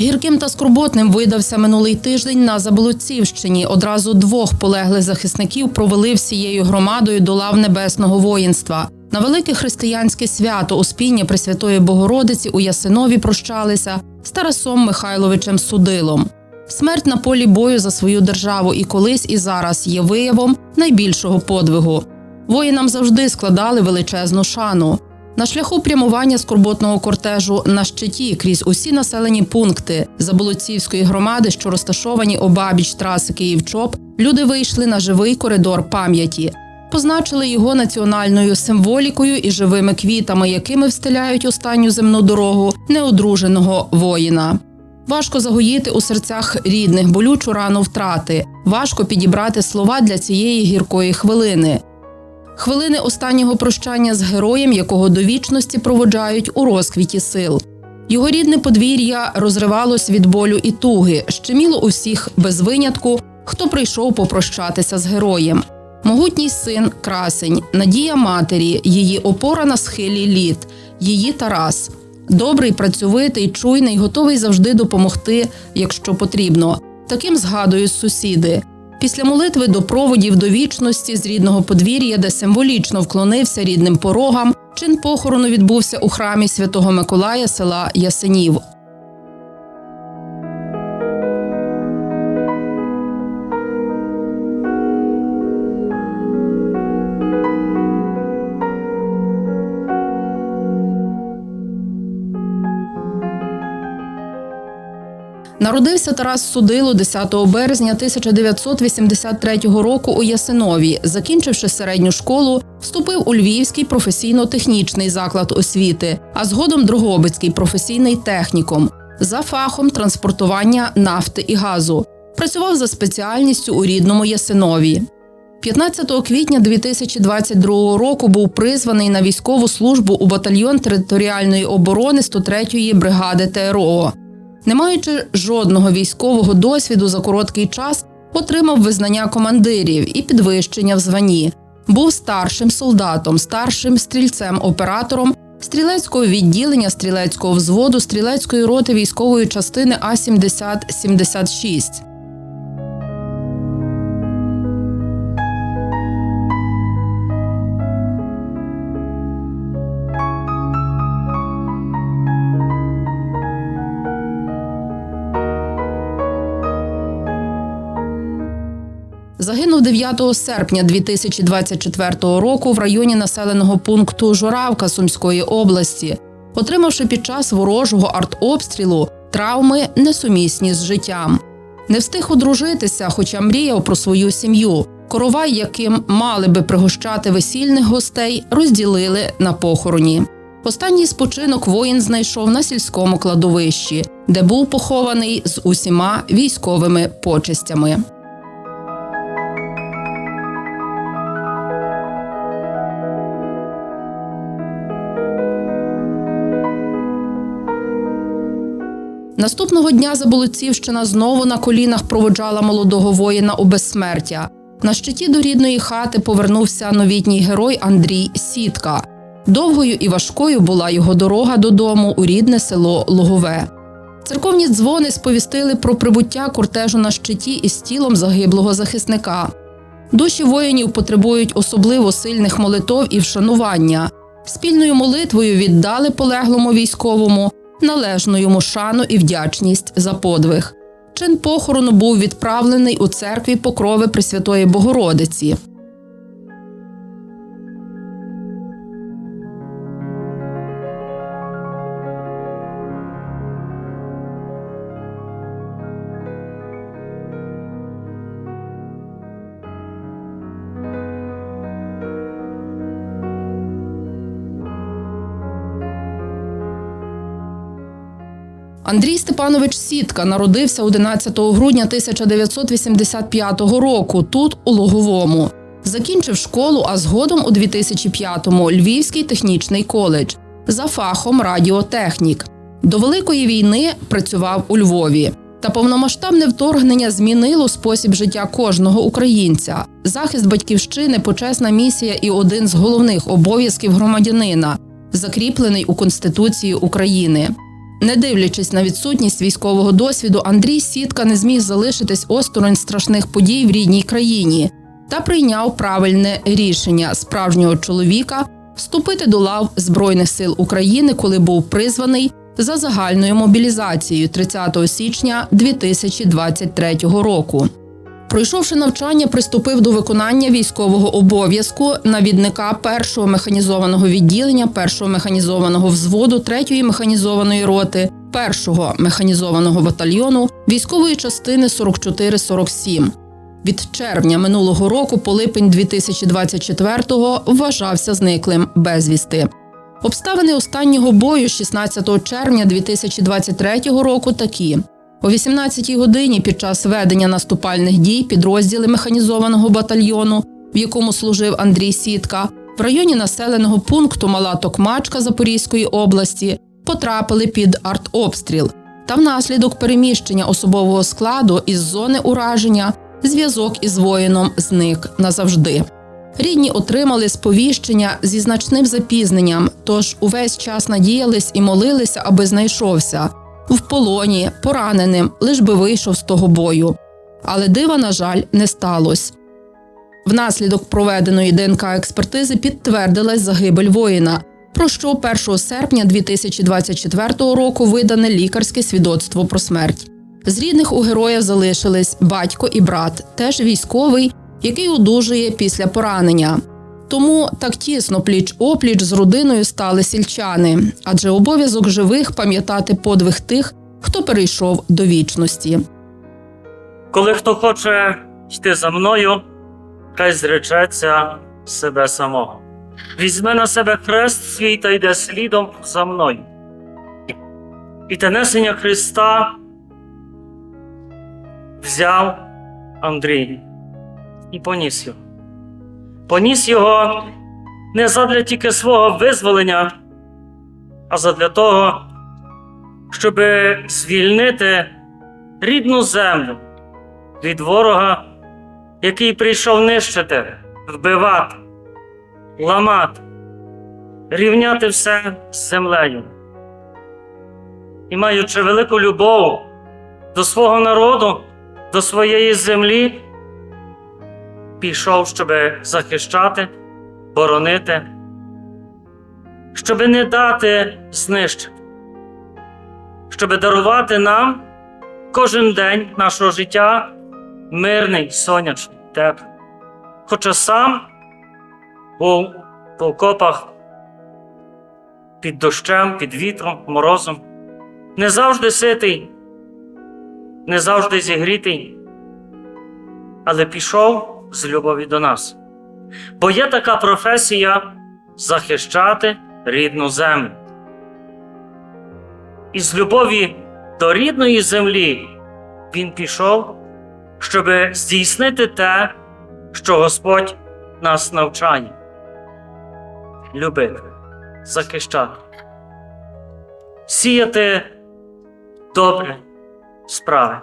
Гірким та скорботним видався минулий тиждень на Заболоцівщині. Одразу двох полеглих захисників провели всією громадою до лав небесного воїнства. На велике християнське свято Успіння Пресвятої Богородиці у Ясинові прощалися з Тарасом Михайловичем Судилом. Смерть на полі бою за свою державу і колись і зараз є виявом найбільшого подвигу. Воїнам завжди складали величезну шану. На шляху прямування скорботного кортежу на щиті крізь усі населені пункти Заболоцівської громади, що розташовані обабіч траси Київ-Чоп, люди вийшли на живий коридор пам'яті, позначили його національною символікою і живими квітами, якими встиляють останню земну дорогу неодруженого воїна. Важко загоїти у серцях рідних болючу рану втрати, важко підібрати слова для цієї гіркої хвилини. Хвилини останнього прощання з героєм, якого до вічності проводжають у розквіті сил. Його рідне подвір'я розривалось від болю і туги, щеміло усіх без винятку, хто прийшов попрощатися з героєм. Могутній син красень, надія матері, її опора на схилі літ, її Тарас. Добрий, працьовитий, чуйний, готовий завжди допомогти, якщо потрібно. Таким згадують сусіди. Після молитви до проводів до вічності з рідного подвір'я, де символічно вклонився рідним порогам, чин похорону відбувся у храмі святого Миколая села Ясенів. Народився Тарас Судило 10 березня 1983 року у Ясинові. Закінчивши середню школу, вступив у Львівський професійно-технічний заклад освіти, а згодом Дрогобицький професійний технікум за фахом транспортування нафти і газу. Працював за спеціальністю у рідному Ясинові. 15 квітня 2022 року був призваний на військову службу у батальйон територіальної оборони 103-ї бригади ТРО. Не маючи жодного військового досвіду за короткий час, отримав визнання командирів і підвищення в званні. Був старшим солдатом, старшим стрільцем-оператором стрілецького відділення стрілецького взводу стрілецької роти військової частини А 7076 Загинув 9 серпня 2024 року в районі населеного пункту Журавка Сумської області, отримавши під час ворожого артобстрілу травми несумісні з життям. Не встиг одружитися, хоча мріяв про свою сім'ю. Коровай, яким мали би пригощати весільних гостей, розділили на похороні. Останній спочинок воїн знайшов на сільському кладовищі, де був похований з усіма військовими почестями. Наступного дня Заболоцівщина знову на колінах проводжала молодого воїна у безсмертя. На щиті до рідної хати повернувся новітній герой Андрій Сітка. Довгою і важкою була його дорога додому у рідне село Логове. Церковні дзвони сповістили про прибуття кортежу на щиті із тілом загиблого захисника. Душі воїнів потребують особливо сильних молитов і вшанування. Спільною молитвою віддали полеглому військовому належну йому шану і вдячність за подвиг. Чин похорону був відправлений у церкві Покрови Пресвятої Богородиці. Андрій Степанович Сітка народився 11 грудня 1985 року тут, у Логовому. Закінчив школу, а згодом у 2005-му Львівський технічний коледж за фахом радіотехнік. До Великої війни працював у Львові. Та повномасштабне вторгнення змінило спосіб життя кожного українця. Захист батьківщини, почесна місія і один з головних обов'язків громадянина, закріплений у Конституції України. Не дивлячись на відсутність військового досвіду, Андрій Сітка не зміг залишитись осторонь страшних подій в рідній країні та прийняв правильне рішення справжнього чоловіка вступити до лав Збройних сил України, коли був призваний за загальною мобілізацією 30 січня 2023 року. Пройшовши навчання, приступив до виконання військового обов'язку навідника першого механізованого відділення, першого механізованого взводу, третьої механізованої роти, першого механізованого батальйону військової частини 44-47. Від червня минулого року по липень 2024-го вважався зниклим безвісти. Обставини останнього бою 16 червня 2023 року такі. О 18-й годині під час ведення наступальних дій підрозділи механізованого батальйону, в якому служив Андрій Сітка, в районі населеного пункту Мала Токмачка Запорізької області потрапили під артобстріл. Та внаслідок переміщення особового складу із зони ураження зв'язок із воїном зник назавжди. Рідні отримали сповіщення зі значним запізненням, тож увесь час надіялись і молилися, аби знайшовся в полоні, пораненим, лиш би вийшов з того бою. Але дива, на жаль, не сталося. Внаслідок проведеної ДНК експертизи підтвердилась загибель воїна, про що 1 серпня 2024 року видане лікарське свідоцтво про смерть. З рідних у героя залишились батько і брат, теж військовий, який одужує після поранення. Тому так тісно пліч опліч з родиною стали сільчани, адже обов'язок живих пам'ятати подвиг тих, хто перейшов до вічності. Коли хто хоче йти за мною, хай зречеться себе самого. Візьме на себе хрест свій та йде слідом за мною. І те несення Христа взяв Андрій і поніс його. Поніс його не задля тільки свого визволення, а задля того, щоб звільнити рідну землю від ворога, який прийшов нищити, вбивати, ламати, рівняти все з землею. І маючи велику любов до свого народу, до своєї землі, пішов, щоб захищати, боронити, щоб не дати знищити, щоб дарувати нам кожен день нашого життя мирний, сонячний, теплий. Хоча сам був по окопах під дощем, під вітром, морозом, не завжди ситий, не завжди зігрітий, але пішов з любові до нас. Бо є така професія захищати рідну землю. І з любові до рідної землі він пішов, щоб здійснити те, що Господь нас навчає любити, захищати, сіяти добре справи.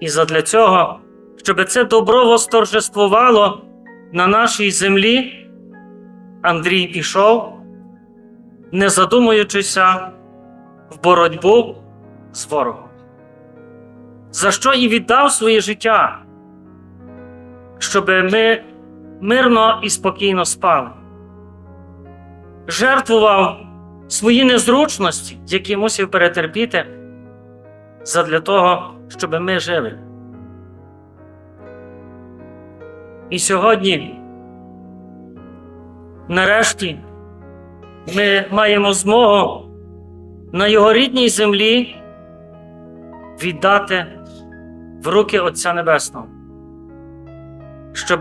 І задля цього, щоб це добро восторжествувало на нашій землі, Андрій пішов, не задумуючися в боротьбу з ворогом, за що і віддав своє життя, щоб ми мирно і спокійно спали, жертвував свої незручності, які мусив перетерпіти, задля того, щоб ми жили. І сьогодні, нарешті, ми маємо змогу на його рідній землі віддати в руки Отця Небесного, щоб,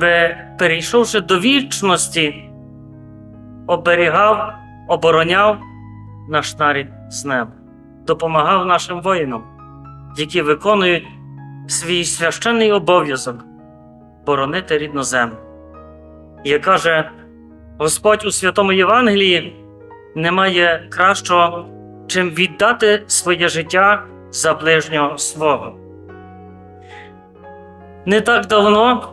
перейшовши до вічності, оберігав, обороняв наш нарід з неба, допомагав нашим воїнам, які виконують свій священний обов'язок боронити рідну землю. Як каже Господь у Святому Євангелії, немає кращого, чим віддати своє життя за ближнього свого. Не так давно,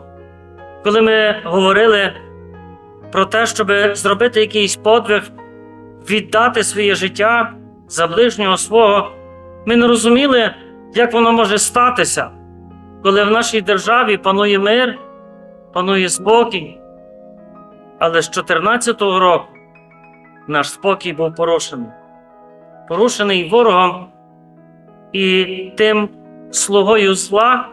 коли ми говорили про те, щоб зробити якийсь подвиг, віддати своє життя за ближнього свого, ми не розуміли, як воно може статися, коли в нашій державі панує мир, панує спокій. Але з 14-го року наш спокій був порушений. Порушений ворогом і тим слугою зла,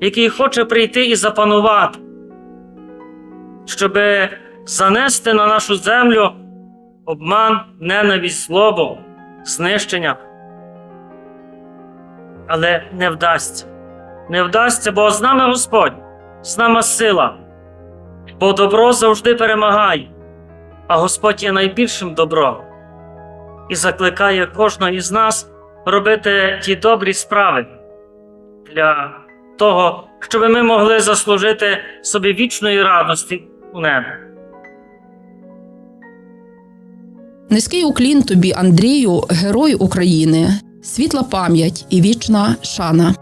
який хоче прийти і запанувати, щоб занести на нашу землю обман, ненависть, злобу, знищення. Але не вдасться. Не вдасться, бо з нами Господь, з нами сила. Бо добро завжди перемагає, а Господь є найбільшим добром і закликає кожного із нас робити ті добрі справи для того, щоб ми могли заслужити собі вічної радості у небі. Низький уклін тобі, Андрію, герой України, світла пам'ять і вічна шана.